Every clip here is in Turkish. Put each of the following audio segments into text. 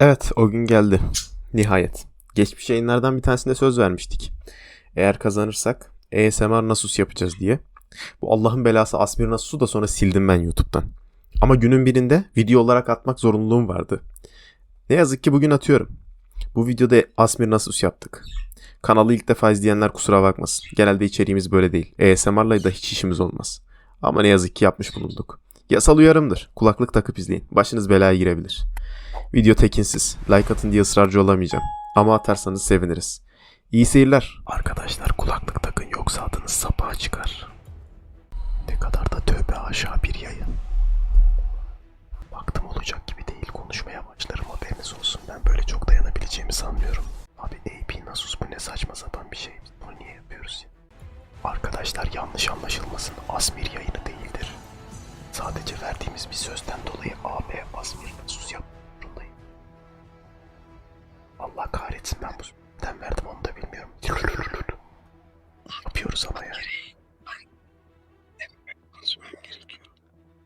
Evet, o gün geldi. Nihayet. Geçmiş yayınlardan bir tanesinde söz vermiştik. Eğer kazanırsak ASMR Nasus yapacağız diye. Bu Allah'ın belası Asmir Nasus'u da sonra sildim ben YouTube'dan. Ama günün birinde video olarak atmak zorunluluğum vardı. Ne yazık ki bugün atıyorum. Bu videoda Asmir Nasus yaptık. Kanalı ilk defa izleyenler kusura bakmasın. Genelde içeriğimiz böyle değil. ASMR'la da hiç işimiz olmaz. Ama ne yazık ki yapmış bulunduk. Yasal uyarımdır. Kulaklık takıp izleyin. Başınız belaya girebilir. Video tekinsiz. Like atın diye ısrarcı olamayacağım. Ama atarsanız seviniriz. İyi seyirler. Arkadaşlar kulaklık takın yoksa adınız sapağa çıkar. Ne kadar da tövbe aşağı bir yayın. Baktım olacak gibi değil konuşmaya başlarım haberiniz olsun. Ben böyle çok dayanabileceğimi sanmıyorum. Abi AP Nasus bu ne saçma sapan bir şey. Bunu niye yapıyoruz ya? Arkadaşlar yanlış anlaşılmasın. Asmir yayını değildir. Sadece verdiğimiz bir sözden dolayı AB Asmir Nasus yapmak Kahretsin ben bu sözden verdim onu da bilmiyorum. Yapıyoruz ama yani.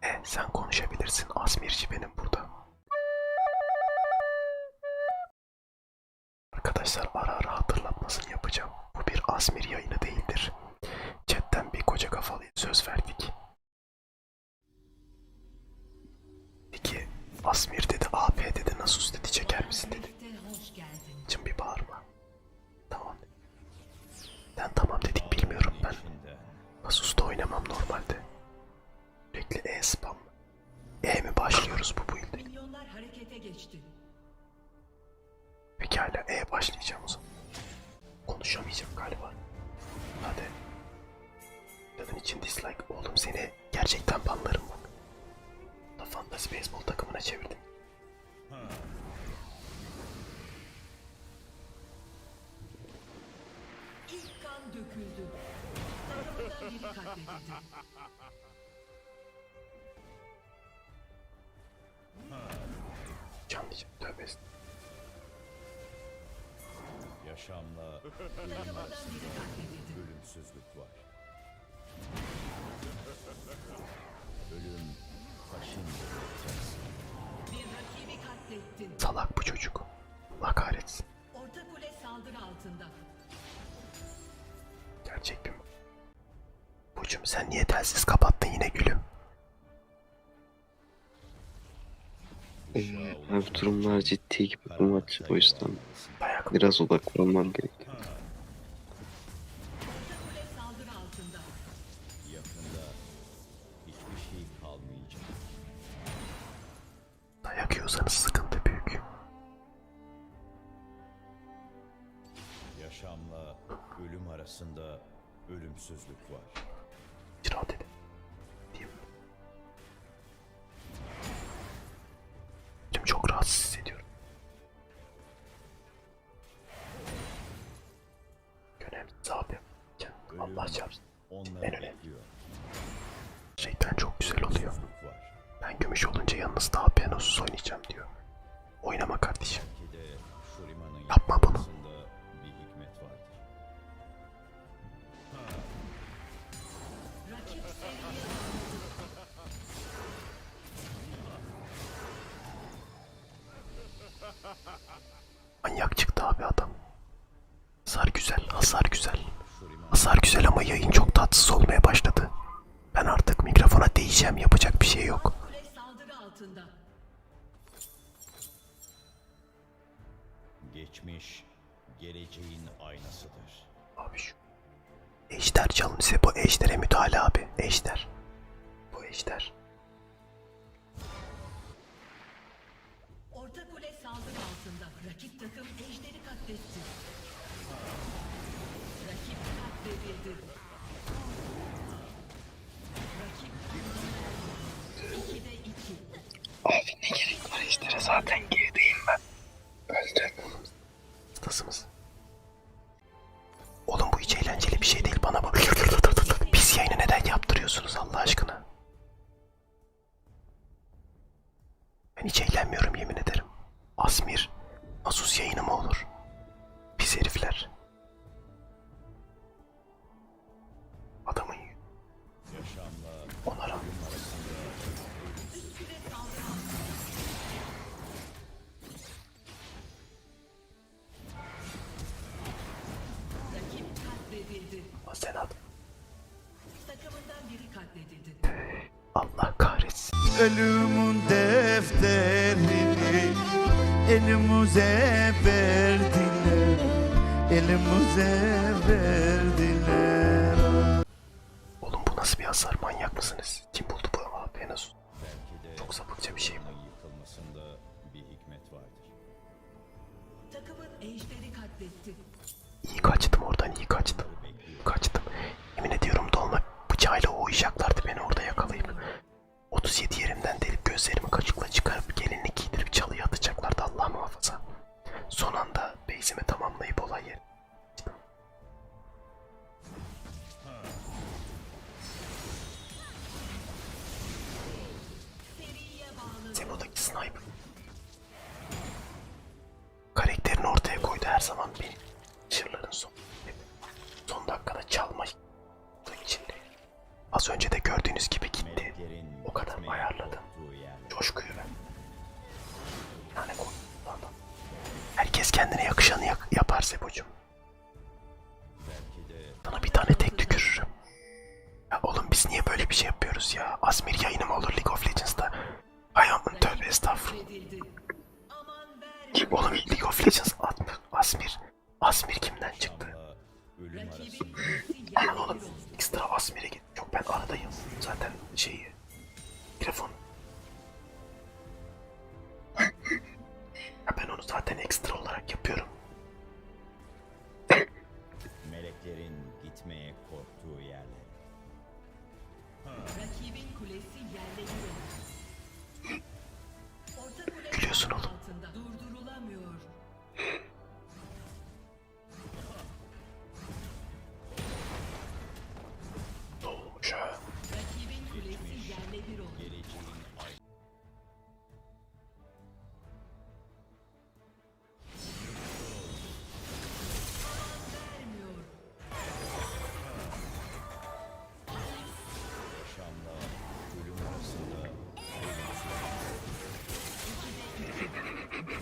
E sen konuşabilirsin. Asmirci benim burada. Arkadaşlar ara ara hatırlatmasını yapacağım. Bu bir Asmir yayını değildir. Chatten bir koca kafalıya söz verdik. Peki Asmir dedi, AP dedi, Nasus dedi, çeker misin dedi. Için bir bağırma. Tamam. Ben tamam dedik bilmiyorum ben. Nasus'ta oynamam normalde. Sürekli E spam. E mi başlıyoruz bu build'e? Milyonlar harekete geçti. Pekala E başlayacağım o zaman. Konuşamayacağım galiba. Hadi. Kadın için dislike. Oğlum seni gerçekten banlarım bak. Da Fantasy Baseball takımına çevirdim. Biri katledildi. Tövbe estağfurullah. Yaşamla ölüm arasında ölümsüzlük var. Ölüm taşın. Bir rakibi katlettin. Salak bu çocuk. Allah kahretsin. Orta kule saldırı altında. Gerçek bir mi? Bucum sen niye telsiz kapattın yine gülüm? Ee, Abi durumlar ciddi gibi bu maç o yüzden Dayak biraz odaklanmam gerekiyor. Orta kule saldırı altında. Yakında hiçbir şey kalmayacak. Dayak yiyorsanız sıkıntı büyük. Yaşamla ölüm arasında ölümsüzlük var. Diyeyim mi? Şimdi çok rahatsız hissediyorum. Önemsiz abi. Allah çarpsın. En önemli. Şeytan çok güzel oluyor. Ben gümüş olunca yanınızda abi Penosuz oynayacağım diyor. Oynama kardeşim. Yapma bunu. Hasar güzel. Hasar güzel ama yayın çok tatsız olmaya başladı. Ben artık mikrofona değeceğim yapacak bir şey yok. geçmiş geleceğin aynasıdır. Abi şu Ejder çalınırsa bu ejdere müdahale abi. Ejder. Bu ejder. Ölümün defterini elimize verdiler Elimize verdiler Oğlum bu nasıl bir hasar? Manyak mısınız? Kim buldu bu? Belki de Çok sapıkça bir şey bu. Şurima'nın yıkılmasında bir hikmet vardır. Takımın ejderi katletti. Zaman benim. Şırların son. Son dakikada çalma için. Az önce de gördüğünüz gibi gitti. O kadar ayarladım. Coşkuyu ben. Yani adam. Herkes kendine yakışanı yak- yapar Sebocuğum. Sana bir tane tek tükürürüm. Ya oğlum biz niye böyle bir şey yapıyoruz ya? Asmir yayını mı olur League of Legends'da? Hay aman tövbe estağfurullah. Oğlum League of Legends Asmir. Asmir, Asmir kimden çıktı? Yerle oğlum ekstra Asmir'e git. Çok ben aradayım. Zaten şeyi. Telefon.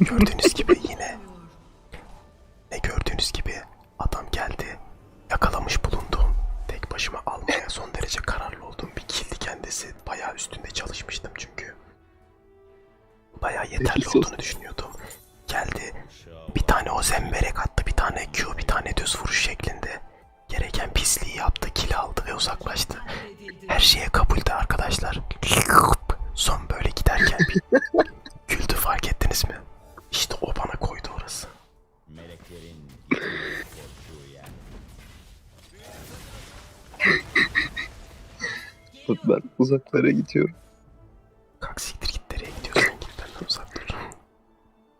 Gördüğünüz gibi yine ne gördüğünüz gibi adam geldi. Yakalamış bulunduğum tek başıma almaya son derece kararlı olduğum bir kildi kendisi. Bayağı üstünde çalışmıştım çünkü. Bayağı yeterli olduğunu düşünüyordum. Geldi bir tane o zemberek uzaklara gidiyorum. Kalk siktir git nereye gidiyorsan git benden uzak dur.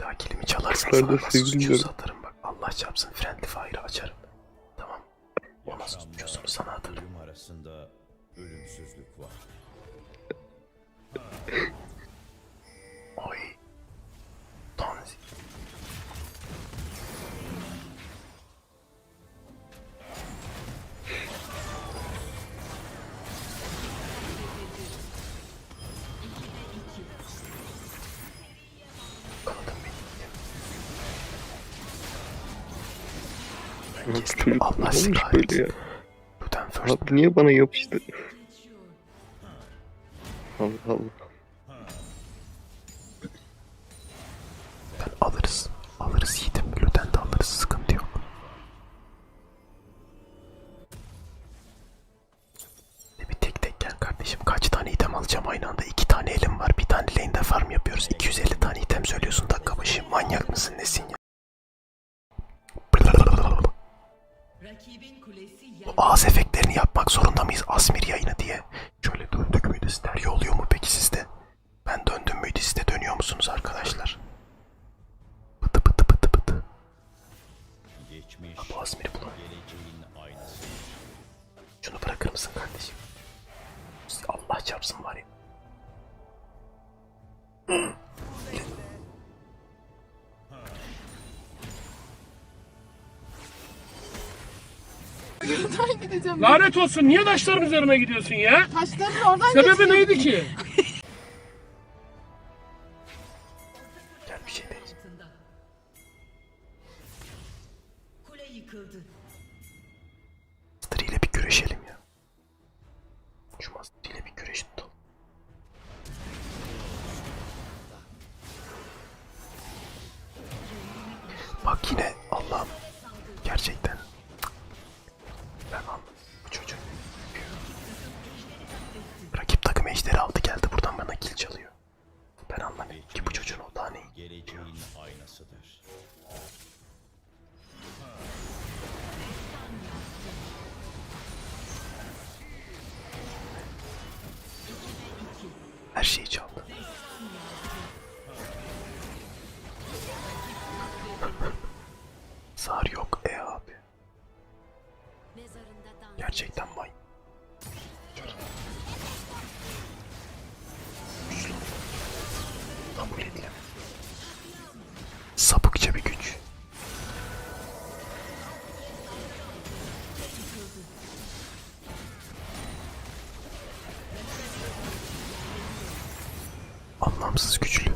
Daha kilimi çalarsan sana nasıl sevgili suçu diyorum. satarım bak. Allah çarpsın friendly fire'ı açarım. Tamam. O nasıl Yaşamla suçuyorsun sana atarım. arasında ölümsüzlük var. Oy. Tanzi. Benim. Nasıl çocuk Allah sizi kahretsin. Lütfen first. Abi niye bana yapıştı? Allah Allah. Ben alırız. Alırız yiğidim. Lütfen de alırız. Sıkıntı yok. E Bir tek tek gel kardeşim. Kaç tane item alacağım aynı anda? İki tane elim var. Bir tane lane'de farm yapıyoruz. 250 tane item söylüyorsun dakika başı. Manyak mısın nesin ya? Bu ağız efektlerini yapmak zorunda mıyız Asmir yayını diye? Şöyle döndük müydü? Stereo oluyor mu peki sizde? Ben döndüm müydü? Siz de dönüyor musunuz arkadaşlar? Lanet olsun niye taşların üzerine gidiyorsun ya? Taşların oradan Sebebi neydi ki? Gel bir şey. Kule yıkıldı. Zar yok e abi. Gerçekten vay. Kabul edilemez. Sapıkça bir güç. Anlamsız güçlü.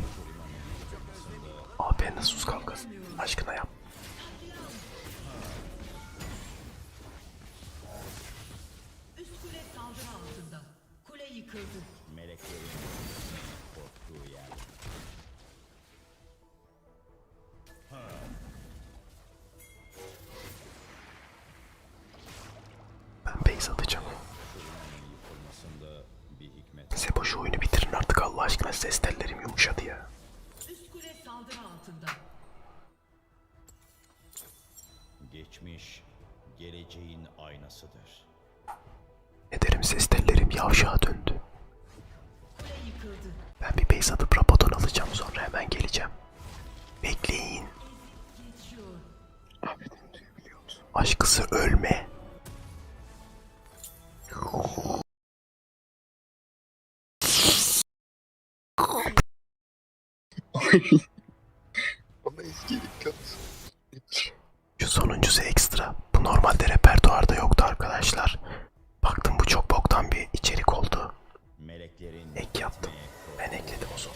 Sebo şu oyunu bitirin artık Allah aşkına ses tellerim yumuşadı ya. Üst kule saldırı altında. geçmiş geleceğin aynasıdır. Ne derim ses tellerim yavşağa döndü. Kule yıkıldı. Ben bir base atıp Rabadon alacağım sonra hemen geleceğim. Bekleyin. Geçiyor. Aşkısı ölme. Ama eski dikkat. Şu sonuncusu ekstra. Bu normalde repertuarda yoktu arkadaşlar. Baktım bu çok boktan bir içerik oldu. Meleklerin Ek yaptım. Ben ekledim o son.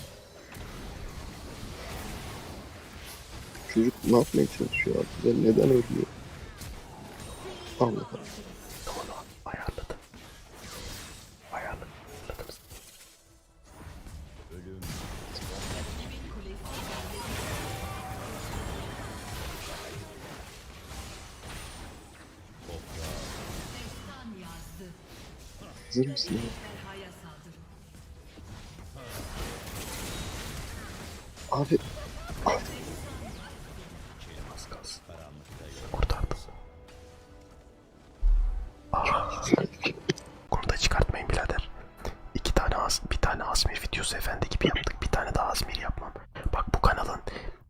Çocuk ne yapmaya çalışıyor abi? Neden ölüyor? Allah Hazır mısın. Abi. Abi. Kurtardım. Bunu da çıkartmayın birader. İki tane az, bir tane Asmir videosu efendi gibi yaptık. Bir tane daha Asmir yapmam. Bak bu kanalın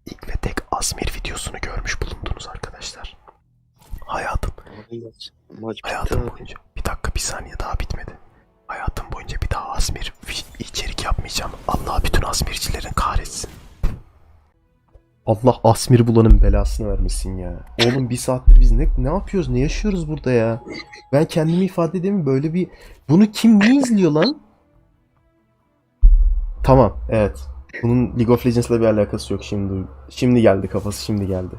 ilk ve tek Asmir videosunu görmüş bulundunuz arkadaşlar. Hayatım, maç. Maç hayatım boyunca. Allah Asmir bulanın belasını vermesin ya. Oğlum bir saattir biz ne ne yapıyoruz? Ne yaşıyoruz burada ya? Ben kendimi ifade edeyim böyle bir bunu kim ne izliyor lan? Tamam, evet. Bunun League of Legends'la bir alakası yok şimdi. Şimdi geldi kafası şimdi geldi.